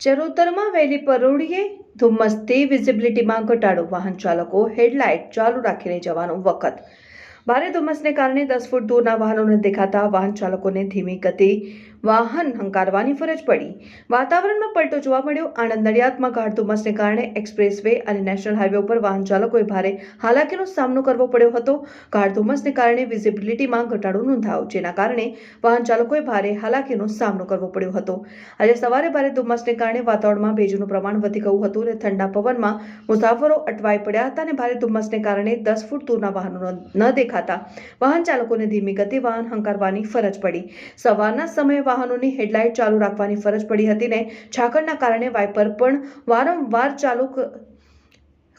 ચરોતરમાં વહેલી પરોઢીએ ધુમ્મસથી વિઝિબિલિટીમાં ઘટાડો. વાહન ચાલકો હેડલાઇટ ચાલુ રાખીને જવાનું વખત. ભારે ધુમ્મસને કારણે દસ ફૂટ દૂરના વાહનોને દેખાતા વાહન ચાલકોને ધીમી ગતિ વાહન હંકારવાની ફરજ પડી. વાતાવરણમાં પલટો જોવા મળ્યો. આણંદ નડિયાદમાં ગાઢ ધુમ્મસને કારણે એક્સપ્રેસ વે અને નેશનલ હાઈવે ઉપર વાહન ચાલકોએ ભારે હાલાકીનો સામનો કરવો પડ્યો હતો. ગાઢ ધુમ્મસને કારણે વિઝિબિલિટીમાં ઘટાડો નોંધાયો, જેના કારણે વાહન ચાલકોએ ભારે હાલાકીનો સામનો કરવો પડ્યો હતો. આજે સવારે ભારે ધુમ્મસને કારણે વાતાવરણમાં ભેજનું પ્રમાણ વધી ગયું હતું અને ઠંડા પવનમાં મુસાફરો અટવાઈ પડ્યા હતા અને ભારે ધુમ્મસને કારણે દસ ફૂટ દૂરના વાહનો ન દેખાતા વાહન ચાલકોને ધીમી ગતિ વાહન હંકારવાની ફરજ પડી. સવારના સમયે વાહનોની હેડલાઇટ ચાલુ રાખવાની ફરજ પડી હતી ને ઝાકળના કારણે વાઇપર પણ વારંવાર ચાલુ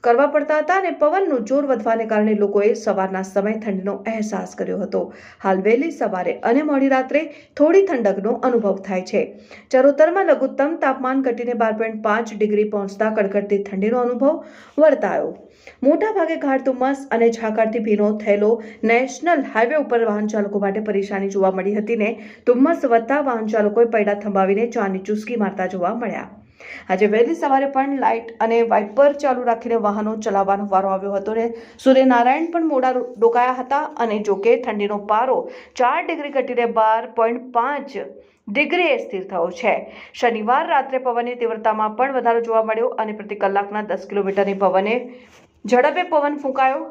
કરવા પડતા હતા અને પવનનું જોર વધવાને કારણે લોકોએ સવારના સમય ઠંડીનો અહેસાસ કર્યો હતો. હાલ વહેલી સવારે અને મોડી રાત્રે થોડી ઠંડકનો અનુભવ થાય છે. ચરોતરમાં લઘુત્તમ તાપમાન ઘટીને બાર પોઈન્ટ પાંચ ડિગ્રી પહોંચતા કડકડતી ઠંડીનો અનુભવ વર્તાયો. મોટાભાગે ઘાટ ધુમ્મસ અને ઝાકળથી ભીનો થયેલો નેશનલ હાઈવે ઉપર વાહન ચાલકો માટે પરેશાની જોવા મળી હતી ને ધુમ્મસ વધતા વાહન ચાલકોએ પૈડા થંભાવીને ચાની ચુસ્કી મારતા જોવા મળ્યા. આજે વહેલી સવારે પણ લાઇટ અને વાઇપર ચાલુ રાખીને વાહનો ચલાવવાનો વારો આવ્યો હતો ને સૂર્યનારાયણ પણ મોડા ડોકાયા હતા અને જોકે ઠંડીનો પારો ચાર ડિગ્રી ઘટીને બાર પોઈન્ટ પાંચ ડિગ્રીએ સ્થિર થયો છે. શનિવાર રાત્રે પવનની તીવ્રતામાં પણ વધારો જોવા મળ્યો અને પ્રતિ કલાકના દસ કિલોમીટરની પવને ઝડપે પવન ફૂંકાયો.